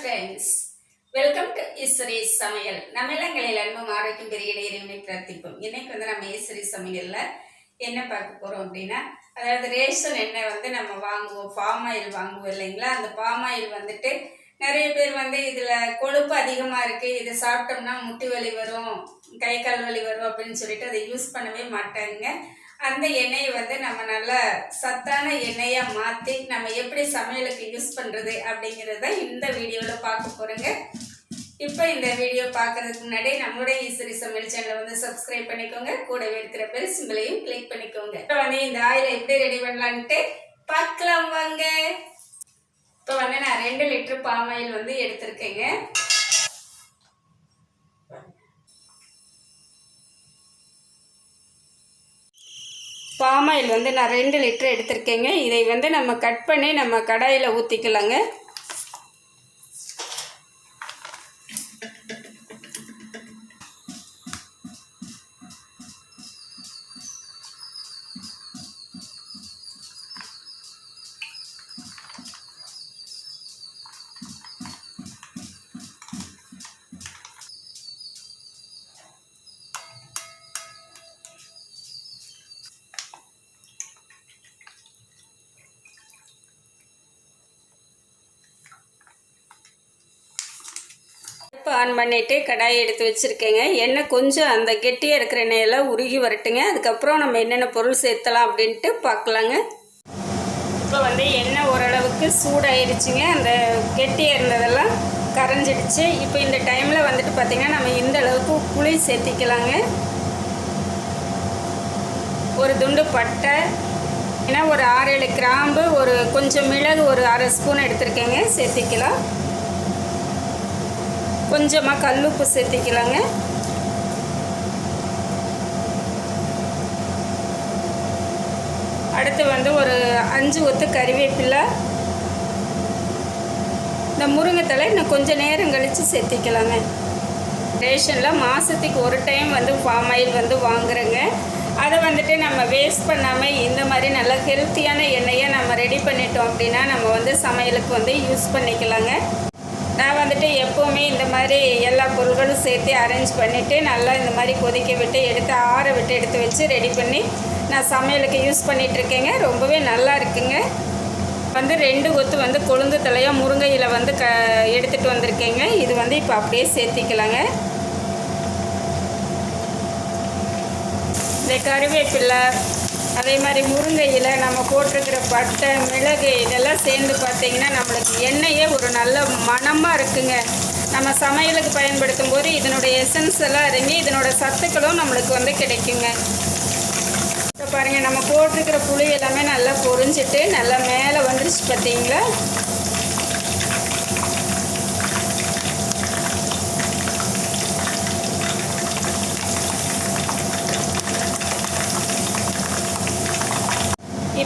Friends welcome to Eswari சமையல் நம்ம இல்லங்களில் அன்பும் ஆரோக்கியம் பெரிய இறைவனை பிரார்த்திப்போம். இன்னைக்கு வந்து நம்ம ஈஸ்வரி சமையல்ல என்ன பார்க்க போறோம் அப்படின்னா அதாவது ரேஷன் எண்ணெய் வந்து நம்ம வாங்குவோம். பாம் ஆயில் வாங்குவோம் இல்லைங்களா? அந்த பாம் ஆயில் வந்துட்டு நிறைய பேர் வந்து இதுல கொழுப்பு அதிகமா இருக்கு. இதை சாப்பிட்டோம்னா முட்டி வலி வரும் கை கால் வலி வரும் அப்படின்னு சொல்லிட்டு அதை யூஸ் பண்ணவே மாட்டாங்க. அந்த எண்ணெயை வந்து நம்ம நல்ல சத்தான எண்ணெயாக மாற்றி நம்ம எப்படி சமையலுக்கு யூஸ் பண்ணுறது அப்படிங்கிறத இந்த வீடியோவில் பார்க்க போகிறோங்க இப்போ இந்த வீடியோ பார்க்கறதுக்கு முன்னாடி நம்மளுடைய ஈஸ்வரி சமையல் சேனலை வந்து சப்ஸ்கிரைப் பண்ணிக்கோங்க. கூடவே இருக்கிற பெல் சிம்பிளையும் கிளிக் பண்ணிக்கோங்க. இப்போ வந்து இந்த ஆயிலை எப்படி ரெடி பண்ணலான்ட்டு பார்க்கலாம் வாங்க. இப்போ வந்து நான் ரெண்டு லிட்டர் பாம் ஆயில் வந்து எடுத்திருக்கேங்க. பாமாயில் வந்து நான் ரெண்டு லிட்டர் எடுத்திருக்கேங்க. இதை வந்து நம்ம கட் பண்ணி நம்ம கடாயில் ஊற்றிக்கலாங்க அடுப்பு ஆன் பண்ணிவிட்டு கடாயை எடுத்து வச்சுருக்கேங்க. எண்ணெய் கொஞ்சம் அந்த கெட்டியாக இருக்கிற எண்ணெயெல்லாம் உருகி வரட்டுங்க. அதுக்கப்புறம் நம்ம என்னென்ன பொருள் சேர்த்தலாம் அப்படின்ட்டு பார்க்கலாங்க. இப்போ வந்து எண்ணெய் ஓரளவுக்கு சூடாயிருச்சுங்க. அந்த கெட்டியாக இருந்ததெல்லாம் கரைஞ்சிடுச்சு. இப்போ இந்த டைமில் வந்துட்டு பார்த்திங்கன்னா நம்ம இந்த அளவுக்கு புளி சேர்த்திக்கலாங்க. ஒரு துண்டு பட்டை ஏன்னா ஒரு ஆறு ஏழு கிராம்பு ஒரு கொஞ்சம் மிளகு ஒரு அரை ஸ்பூன் எடுத்திருக்கேங்க. சேர்த்திக்கலாம். கொஞ்சமாக கல் உப்பு சேர்த்திக்கலாங்க. அடுத்து வந்து ஒரு அஞ்சு ஒத்து கறிவேப்பிலை. இந்த முருங்கைத்தலை இன்னும் கொஞ்சம் நேரம் கழித்து சேர்த்திக்கலாங்க. ரேஷனில் மாதத்துக்கு ஒரு டைம் வந்து பாம் ஆயில் வந்து வாங்குறேங்க. அதை வந்துட்டு நம்ம வேஸ்ட் பண்ணாமல் இந்த மாதிரி நல்ல ஹெல்த்தியான எண்ணெயை நம்ம ரெடி பண்ணிட்டோம் அப்படின்னா நம்ம வந்து சமையலுக்கு வந்து யூஸ் பண்ணிக்கலாங்க. நான் வந்துட்டு எப்போவுமே இந்த மாதிரி எல்லா பொருள்களும் சேர்த்து அரேஞ்ச் பண்ணிவிட்டு நல்லா இந்த மாதிரி கொதிக்க விட்டு எடுத்து ஆற விட்டு எடுத்து வச்சு ரெடி பண்ணி நான் சமையலுக்கு யூஸ் பண்ணிகிட்ருக்கேங்க ரொம்பவே நல்லா இருக்குங்க. வந்து ரெண்டு கொத்து வந்து கொழுந்து தலையாக முருங்கையில் வந்து க எடுத்துகிட்டு வந்திருக்கேங்க. இது வந்து இப்போ அப்படியே சேர்த்திக்கலாங்க. இந்த கருவேப்பிலை அதே மாதிரி முருங்கையில் நம்ம போட்டிருக்கிற பட்டை மிளகு இதெல்லாம் சேர்ந்து பார்த்தீங்கன்னா நம்மளுக்கு எண்ணெயே ஒரு நல்ல மணமாக இருக்குங்க. நம்ம சமையலுக்கு பயன்படுத்தும் போது இதனுடைய எசன்ஸ் எல்லாம் இறங்கி இதனோட சத்துக்களும் நம்மளுக்கு வந்து கிடைக்குங்க. இப்போ பாருங்கள் நம்ம போட்டிருக்கிற புளி எல்லாமே நல்லா பொரிஞ்சிட்டு நல்லா மேலே வந்துருச்சு பார்த்தீங்களா?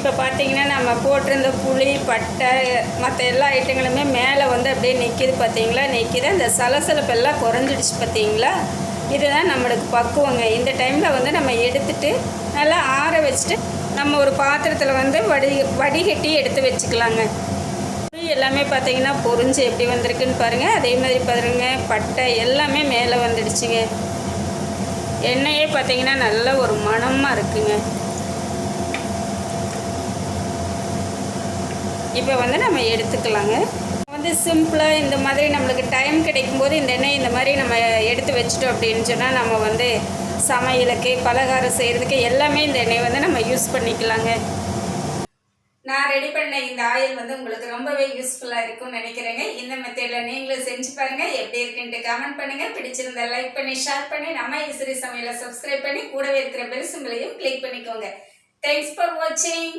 இப்போ பார்த்தீங்கன்னா நம்ம போட்டிருந்த புளி பட்டை மற்ற எல்லா ஐட்டங்களுமே மேலே வந்து அப்படியே நிற்கிது பார்த்தீங்களா? நிற்கிது அந்த சலசலப்பெல்லாம் குறைஞ்சிடுச்சு பார்த்தீங்களா? இதுதான் நம்மளுக்கு பக்குவங்க. இந்த டைமில் வந்து நம்ம எடுத்துட்டு நல்லா ஆற வச்சுட்டு நம்ம ஒரு பாத்திரத்தில் வந்து வடி வடிகட்டி எடுத்து வச்சுக்கலாங்க. எல்லாமே பார்த்தீங்கன்னா பொரிஞ்சு எப்படி வந்திருக்குன்னு பாருங்கள் அதே மாதிரி பாருங்க. பட்டை எல்லாமே மேலே வந்துடுச்சுங்க. எண்ணெயே பார்த்தீங்கன்னா நல்ல ஒரு மணமாக இருக்குங்க. இப்போ வந்து நம்ம எடுத்துக்கலாங்க. வந்து சிம்பிளாக இந்த மாதிரி நம்மளுக்கு டைம் கிடைக்கும் போது இந்த எண்ணெய் இந்த மாதிரி நம்ம எடுத்து வச்சிட்டோம் அப்படின்னு சொன்னால் நம்ம வந்து சமையலுக்கு பலகாரம் செய்கிறதுக்கு எல்லாமே இந்த எண்ணெய் வந்து நம்ம யூஸ் பண்ணிக்கலாங்க. நான் ரெடி பண்ண இந்த ஆயில் வந்து உங்களுக்கு ரொம்பவே யூஸ்ஃபுல்லாக இருக்கும்னு நினைக்கிறேங்க. இந்த மெத்தடில் நீங்களும் செஞ்சு பாருங்கள் எப்படி இருக்குன்ட்டு கமெண்ட் பண்ணுங்கள் பிடிச்சிருந்தா லைக் பண்ணி ஷேர் பண்ணி நம்ம இசிறி சமையலை சப்ஸ்கிரைப் பண்ணி கூடவே இருக்கிற பெல் சிம்பிளையும் கிளிக் பண்ணிக்கோங்க. தேங்க்ஸ் ஃபார் வாட்சிங்